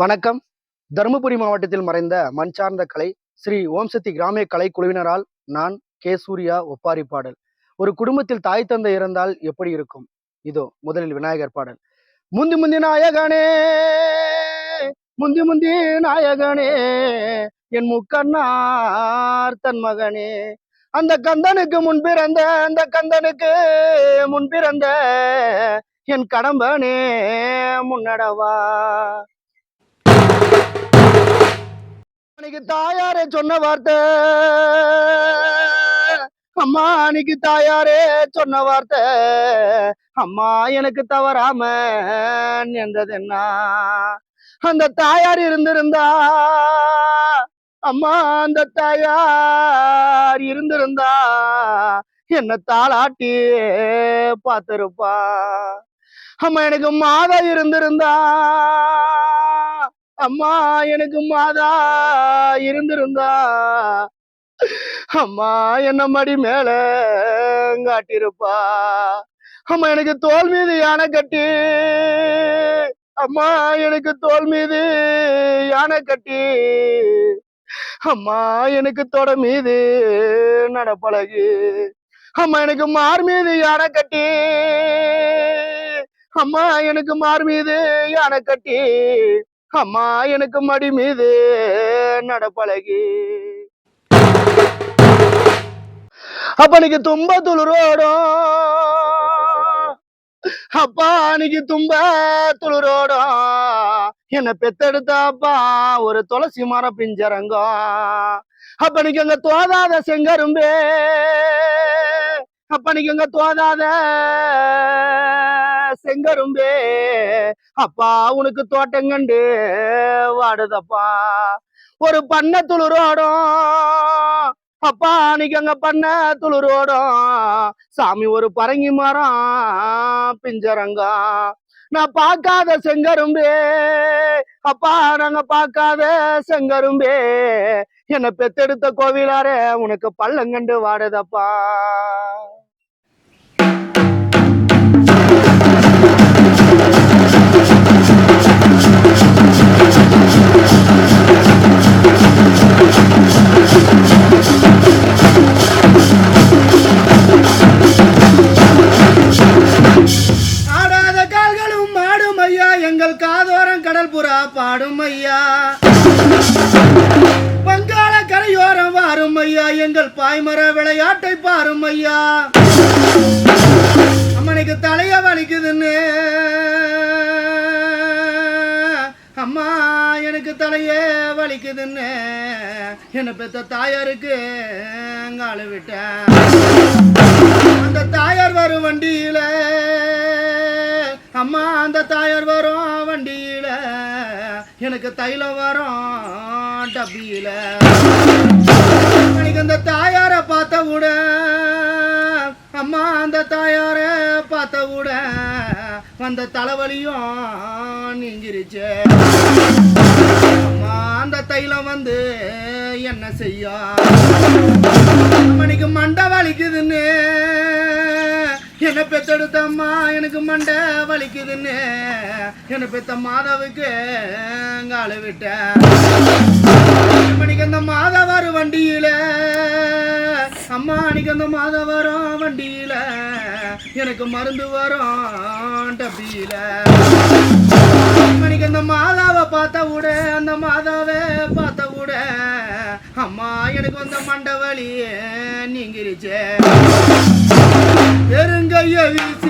வணக்கம். தருமபுரி மாவட்டத்தில் மறைந்த மண் சார்ந்த கலை ஸ்ரீ ஓம் சக்தி கிராமிய கலை குழுவினரால் நான் கே சூர்யா ஒப்பாரி பாடல். ஒரு குடும்பத்தில் தாய் தந்தை இருந்தால் எப்படி இருக்கும்? இதோ முதலில் விநாயகர் பாடல். முந்தி முந்தி நாயகனே முந்தி முந்தி நாயகனே என் முக்கண்ணார் தன் மகனே. அந்த கந்தனுக்கு முன்பிறந்த அந்த கந்தனுக்கு முன்பிறந்த என் கடம்பனே முன்னடவா. அன்னைக்கு தாயாரே சொன்ன வார்த்தை. அம்மா அன்னைக்கு தாயாரே சொன்ன வார்த்தை. அம்மா எனக்கு தவறாம நேர்ந்தது என்ன? அந்த தாயார் இருந்திருந்தா? அம்மா அந்த தாயார் இருந்திருந்தா? என்ன தாளாட்டி பார்த்திருப்பா. அம்மா எனக்கு மாதா இருந்திருந்தா? அம்மா எனக்கு மாதா இருந்திருந்தா. அம்மா என்ன மடி மேல காட்டியிருப்பா. அம்மா எனக்கு தோல் மீது யானை கட்டி. அம்மா எனக்கு தோல் மீது யானை கட்டி. அம்மா எனக்கு தொட மீது நடப்பழகு. அம்மா எனக்கு மார் மீது யானை கட்டி. அம்மா எனக்கு மார் மீது யானை கட்டி. அம்மா எனக்கு மடி மீது நடப்பழகி. அப்ப நீக்கு தும்ப துளுரோடும். அப்பா அன்னைக்கு தும்ப துளுரோடும். என்ன பெத்தெடுத்தாப்பா ஒரு துளசி மர பிஞ்சரங்கம். அப்ப நீக்கு அங்க தோதாத செங்கரும்பே. அப்ப நீக்கு அங்க தோதாத செங்கரும்பே. அப்பா உனக்கு தோட்டங்கண்டு வாடுதப்பா. ஒரு பண்ண துளுரோடும் அப்பா அன்னைக்கு அங்க பண்ண துளுரோடும் சாமி ஒரு பரங்கி மரம் பிஞ்சரங்கம் நான் பார்க்காத செங்கரும்பே. அப்பா நாங்க பார்க்காத செங்கரும்பே. என்ன பெத்தெடுத்த கோவிலாரே உனக்கு பள்ளங்கண்டு வாடுதப்பா. புறா பாடும் ஐயா வங்காள கரையோரம் வாரும் ஐயா எங்கள் பாய்மர விளையாட்டை பாரும் ஐயா அம்மனுக்கு தலைய வலிக்குதுன்னு. அம்மா எனக்கு தலையே வலிக்குதுன்னு. என்னை பெத்த தாயாருக்கு அங்காளு விட்டேன் அந்த தாயார் வரும் வண்டியில. அம்மா அந்த தாயார் வரும் வண்டியில. எனக்கு தைலம் வரும் டப்பியில. எனக்கு அந்த தாயார பார்த்த விட அம்மா அந்த தாயார பார்த்த விட வந்த தலைவலியும் நீங்கிருச்சு. அம்மா அந்த தைலம் வந்து என்ன செய்யும்? மணிக்கு மண்டை வலிக்குதுன்னு என்ன பெத்தெடுத்தம்மா எனக்கு மண்டை வலிக்குதுன்னு. என்ன பெத்த மாதாவுக்கு கால விட்டேன் மணிக்கு அந்த மாதா வரும் வண்டியில. அம்மா அன்னைக்கு அந்த மாதா வரும் வண்டியில. எனக்கு மருந்து வரும் டப்பியில. மணிக்கு அந்த மாதாவை பார்த்த விட அந்த மாதாவை பார்த்த விட அம்மா எனக்கு அந்த மண்டை மண்டவலி நீங்கிருச்சே. You.